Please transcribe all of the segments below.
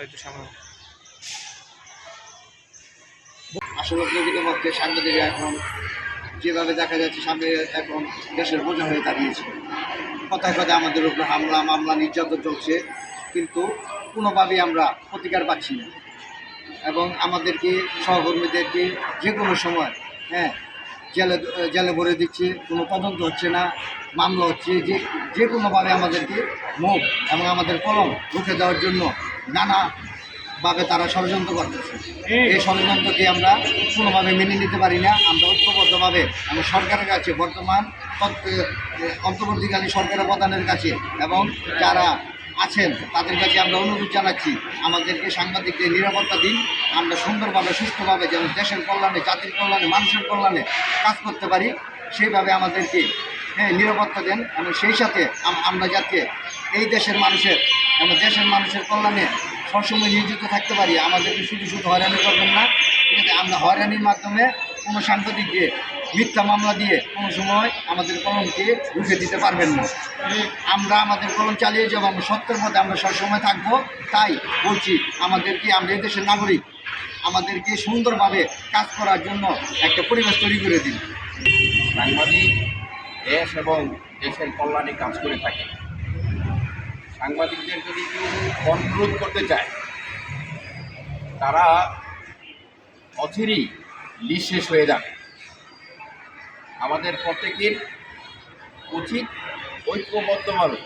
আর একটু সামনে আসলে প্রকৃতপক্ষে সাংবাদিকরা এখন যেভাবে দেখা যাচ্ছে, সামনে এখন দেশের বোঝা হয়ে দাঁড়িয়েছে। কথায় কথায় আমাদের উপর হামলা, মামলা, নির্যাতন চলছে, কিন্তু কোনোভাবেই আমরা প্রতিকার পাচ্ছি না। এবং আমাদেরকে, সহকর্মীদেরকে যে কোনো সময় হ্যাঁ জেলে জেলে ভরে দিচ্ছে, কোনো তদন্ত হচ্ছে না, মামলা হচ্ছে, যে যে কোনোভাবে আমাদেরকে মুখ এবং আমাদের কলম রুখে দেওয়ার জন্য নানাভাবে তারা ষড়যন্ত্র করতেছে। এই ষড়যন্ত্রকে আমরা কোনোভাবে মেনে নিতে পারি না। আমরা ঐক্যবদ্ধভাবে আমরা সরকারের কাছে বর্তমান অন্তর্বর্তীকালীন সরকারের প্রধানের কাছে এবং যারা আছেন তাদের কাছে আমরা অনুরোধ জানাচ্ছি আমাদেরকে সাংবাদিকদের নিরাপত্তা দিন। আমরা সুন্দরভাবে সুস্থভাবে যেন দেশের কল্যাণে জাতির কল্যাণে মানুষের কল্যাণে কাজ করতে পারি। সেইভাবে আমাদেরকে হ্যাঁ নিরাপত্তা দেন। এবং সেই সাথে আমরা যাতে এই দেশের মানুষের এবং দেশের মানুষের কল্যাণে সবসময় নিয়োজিত থাকতে পারি, আমাদেরকে শুধু শুধু হয়রানি করবেন না। ঠিক আছে, আমরা হয়রানির মাধ্যমে কোনো সাংবাদিককে মিথ্যা মামলা দিয়ে কোনো সময় আমাদের কলমকে রুখে দিতে পারবেন না। আমরা আমাদের কলম চালিয়ে যাব, আমরা সত্যের মধ্যে আমরা সবসময় থাকব। তাই বলছি, আমাদেরকে, আমরা এই দেশের নাগরিক, আমাদেরকে সুন্দরভাবে কাজ করার জন্য একটা পরিবেশ তৈরি করে দিন। সাংবাদিক দেশ এবং দেশের কল্যাণে কাজ করে থাকে। সাংবাদিকদের যদি কেউ অনুরোধ করতে চায়, তারা অচিরেই নিঃশেষ হয়ে যাবে। আমাদের প্রত্যেকের উচিত ঐক্যবদ্ধভাবে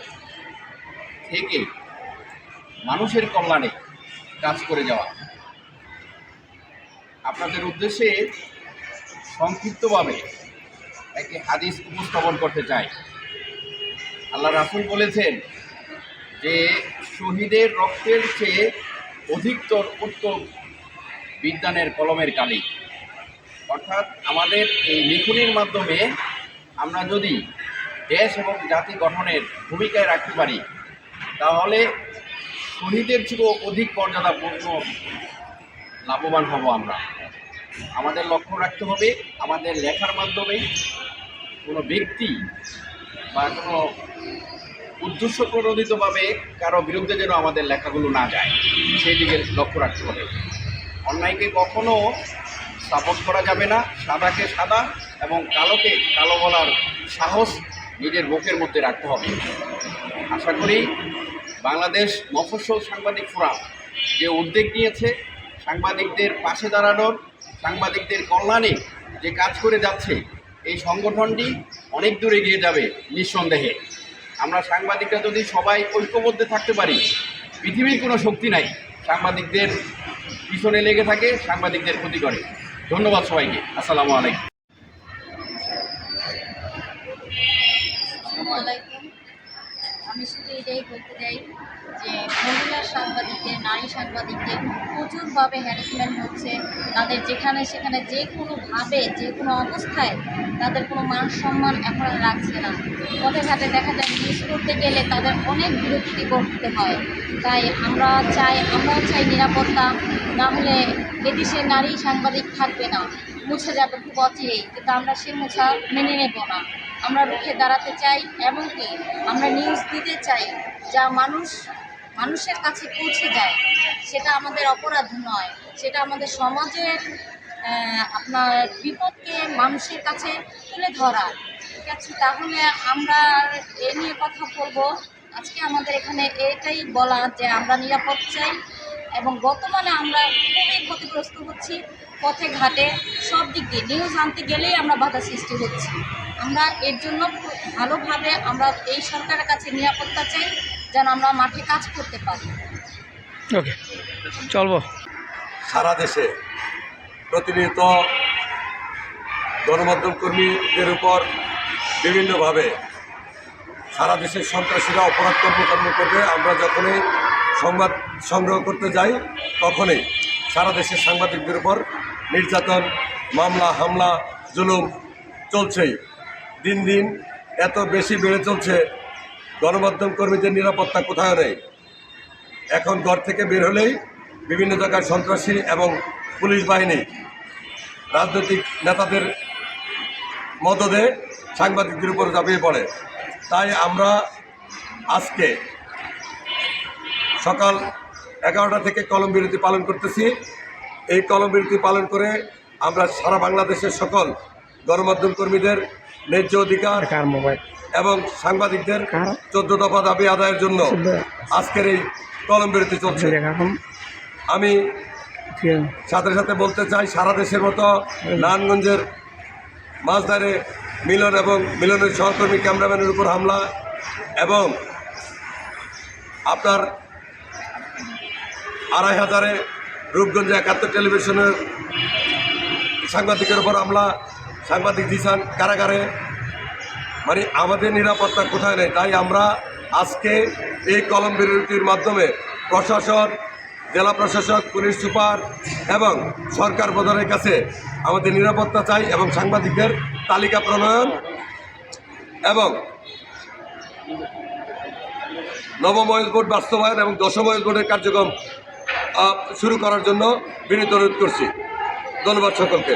থেকে মানুষের কল্যাণে কাজ করে যাওয়া। আপনাদের উদ্দেশ্যে সংক্ষিপ্তভাবে একটি হাদিস উপস্থাপন করতে চাই। আল্লাহ রাসুল বলেছেন যে, শহীদের রক্তের চেয়ে অধিকতর উত্তম বিজ্ঞানের কলমের কালি। অর্থাৎ আমাদের এই লিখনের মাধ্যমে আমরা যদি দেশ এবং জাতি গঠনের ভূমিকায় রাখতে পারি, তাহলে শহীদের চেয়েও অধিক মর্যাদাপূর্ণ, লাভবান হব আমরা। আমাদের লক্ষ্য রাখতে হবে, আমাদের লেখার মাধ্যমে কোনো ব্যক্তি বা কোনো উদ্দেশ্য প্রণোদিতভাবে কারও বিরুদ্ধে যেন আমাদের লেখাগুলো না যায়, সেই দিকে লক্ষ্য রাখতে হবে। অন্যায়কে কখনো সাপোর্ট করা যাবে না, সাদাকে সাদা এবং কালোকে কালো বলার সাহস নিজের বুকের মধ্যে রাখতে হবে। আশা করি বাংলাদেশ মফস্বল সাংবাদিক ফোরাম যে উদ্যোগ নিয়েছে, সাংবাদিকদের পাশে দাঁড়ানোর, সাংবাদিকদের কল্যাণে যে কাজ করে যাচ্ছে এই সংগঠনটি অনেক দূর এগিয়ে যাবে নিঃসন্দেহে। আমরা সাংবাদিকরা যদি সবাই ঐক্যবদ্ধ থাকতে পারি, পৃথিবীর কোনো শক্তি নাই, সাংবাদিকদের পিছনে লেগে থাকে, সাংবাদিকদের ক্ষতি করে। ধন্যবাদ সবাইকে। আসসালামু আলাইকুম। শুধু এটাই বলতে চাই যে মহিলা সাংবাদিকদের, নারী সাংবাদিকদের প্রচুরভাবে হ্যারাসমেন্ট হচ্ছে। তাদের যেখানে সেখানে যে কোনোভাবে, যে কোনো অবস্থায় তাদের কোনো মান সম্মান এখন রাখছে না। পথে ঘাটে দেখা যায় নিউজ করতে গেলে তাদের অনেক বিরক্তি করতে হয়। তাই আমরা চাই, আমরাও চাই নিরাপত্তা, না হলে এদেশে নারী সাংবাদিক থাকবে না। মুছে যাবে খুব কিন্তু আমরা সে মোছা মেনে নেব না। আমরা রুখে দাঁড়াতে চাই এবং কি আমরা নিউজ দিতে চাই যা মানুষ, মানুষের কাছে পৌঁছে যায়। সেটা আমাদের অপরাধ নয়, সেটা আমাদের সমাজের আপনার বিপদকে মানুষের কাছে তুলে ধরা ঠিক আছে, তাহলে আমরা এ নিয়ে কথা বলব। আজকে আমাদের এখানে এটাই বলা যে আমরা নিরাপদ চাই এবং বর্তমানে আমরা খুবই ক্ষতিগ্রস্ত হচ্ছি, পথে ঘাটে সব দিক দিয়ে। নিউজ আনতে গেলেই আমরা বাধা সৃষ্টি হচ্ছি। আমরা এর জন্য খুব ভালোভাবে আমরা এই সরকারের কাছে নিরাপত্তা চাই যেন আমরা মাঠে কাজ করতে পারি। ওকে চলবো। সারা দেশে প্রতিনিয়ত গণমাধ্যম কর্মীদের উপর বিভিন্নভাবে সারা দেশের সন্ত্রাসীরা অপরাধ কর্মকর্ম করবে। আমরা যখনই সংবাদ সংগ্রহ করতে যাই তখনই সারা দেশের সাংবাদিকদের উপর নির্যাতন মামলা হামলা জুলুম চলছেই। দিন দিন এত বেশি বেড়ে চলছে, গণমাধ্যম কর্মীদের নিরাপত্তা কোথাও নেই। এখন ঘর থেকে বের হলেই বিভিন্ন জায়গায় সন্ত্রাসী এবং পুলিশ বাহিনী রাজনৈতিক নেতাদের মদদে সাংবাদিকদের উপর ঝাঁপিয়ে পড়ে। তাই আমরা আজকে সকাল এগারোটা থেকে কলম বিরতি পালন করতেছি। এই কলম বিরতি পালন করে আমরা সারা বাংলাদেশের সকল গণমাধ্যম কর্মীদের ন্যায্য অধিকার কার এবং সাংবাদিকদের চোদ্দ দফা দাবি আদায়ের জন্য আজকের এই কলম বিরতি চলছে। আমি সাথে সাথে বলতে চাই সারা দেশের মতো নারায়ণগঞ্জের মাছদারে মিলন এবং মিলনের সহকর্মী ক্যামেরাম্যানের উপর হামলা এবং আপনার আড়াই হাজারে রূপগঞ্জে একাত্তর টেলিভিশনের সাংবাদিকের উপর হামলা সাংবাদিক দিশান, কারাগারে। মানে আমাদের নিরাপত্তা কোথায় নেই, তাই আমরা আজকে এই কলম বিরতির মাধ্যমে প্রশাসন, জেলা প্রশাসক, পুলিশ সুপার এবং সরকার প্রধানের কাছে আমাদের নিরাপত্তা চাই এবং সাংবাদিকদের তালিকা প্রণয়ন এবং নবম ওয়েল বোর্ড বাস্তবায়ন এবং দশম ওয়েল বোর্ডের কার্যক্রম শুরু করার জন্য বিনীত অনুরোধ করছি। ধন্যবাদ সকলকে।